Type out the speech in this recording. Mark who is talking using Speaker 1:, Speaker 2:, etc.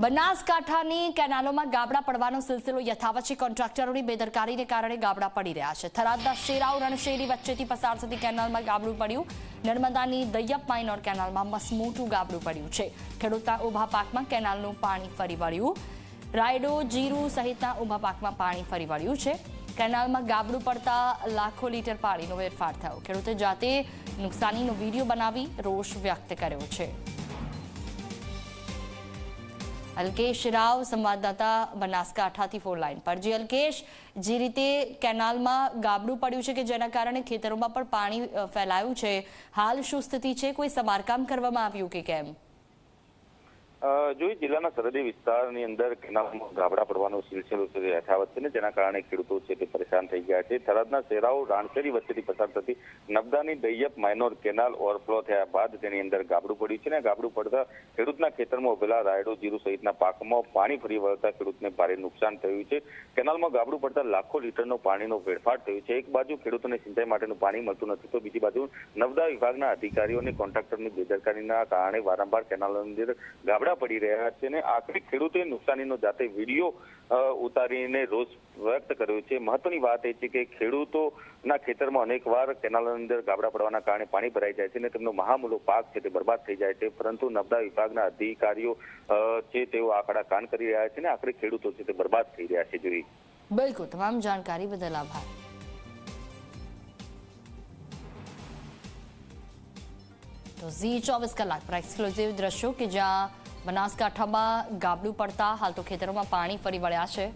Speaker 1: બનાસકાંઠાની કેનાલોમાં ગાબડા પડવાનો સિલસિલો યથાવત છે. કોન્ટ્રાક્ટરોની બેદરકારીને કારણે ગાબડા પડી રહ્યા છે. થરાદના શેરાવ રણશેરી વચ્ચેથી પસાર થતી કેનાલમાં ગાબડું પડ્યું. નર્મદાની દૈયપ માઇનોર કેનાલમાં મસમોટું ગાબડું પડ્યું છે. ખેડૂતના ઊભા પાકમાં કેનાલનું પાણી ફરી વળ્યું. રાયડો, જીરું સહિતના ઊભા પાકમાં પાણી ફરી વળ્યું છે. કેનાલમાં ગાબડું પડતા લાખો લીટર પાણીનો વેરફાર થયો. ખેડૂતે જાતે નુકસાનીનો વીડિયો બનાવી રોષ વ્યક્ત કર્યો છે. અલ્કેશ રાવ, સંવાદદાતા બનાસકાંઠાથી ફોન લાઈન પર. જે અલ્કેશ, જે રીતે કેનાલમાં ગાબડું પડ્યું છે કે જેના કારણે ખેતરોમાં પણ પાણી ફેલાયું છે, હાલ શું સ્થિતિ છે? કોઈ સમારકામ કરવામાં આવ્યું કે કેમ?
Speaker 2: જોઈ જિલ્લાના સરહદી વિસ્તારની અંદર કેનાલમાં ગાબડા પડવાનો સિલસિલો યથાવત છે ને, જેના કારણે ખેડૂતો છે તે પરેશાન થઈ ગયા છે. થરાદના શેરાઓ રાણશેરી વચ્ચેથી પસાર થતી નબદાની દૈયપ માઇનોર કેનાલ ઓવરફ્લો થયા બાદ તેની અંદર ગાબડું પડ્યું છે ને, ગાબડું પડતા ખેડૂતના ખેતરમાં ઉભેલા રાયડો, જીરું સહિતના પાકમાં પાણી ફરી વળતા ખેડૂતને ભારે નુકસાન થયું છે. કેનાલમાં ગાબડું પડતા લાખો લીટરનો પાણીનો વેડફાટ થયું છે. એક બાજુ ખેડૂતોને સિંચાઈ માટેનું પાણી મળતું નથી, તો બીજી બાજુ નવદા વિભાગના અધિકારીઓ અને કોન્ટ્રાક્ટરની બેદરકારીના કારણે વારંવાર કેનાલોની અંદર ગાબડા પડી રહ્યા છે અને આખરે ખેડૂતોએ નુકસાનીનો જાતે વીડિયો ઉતારીને રોષ વ્યક્ત કર્યો છે. મહત્વની વાત એ છે કે ખેડૂતોના ખેતરમાં અનેકવાર કેનાલની અંદર ગાબડા પડવાના કારણે પાણી ભરાઈ જાય છે અને તેમનો મહામૂલો પાક છે તે બરબાદ થઈ જાય છે. પરંતુ નબદા વિભાગના અધિકારીઓ છે તેઓ આંકડા કાન કરી રહ્યા છે અને આખરે ખેડૂતો છે તે બરબાદ થઈ રહ્યા છે. જોઈ
Speaker 1: બિલકુલ. તમામ જાણકારી બદલ આભાર. તો ઝી ચોવીસ કલાક પર એક્સક્લુઝિવ દ્રશ્યો કે જ્યાં બનાસકાંઠામાં ગાબડું પડતા હાલ તો ખેતરોમાં પાણી ફરી વળ્યા છે.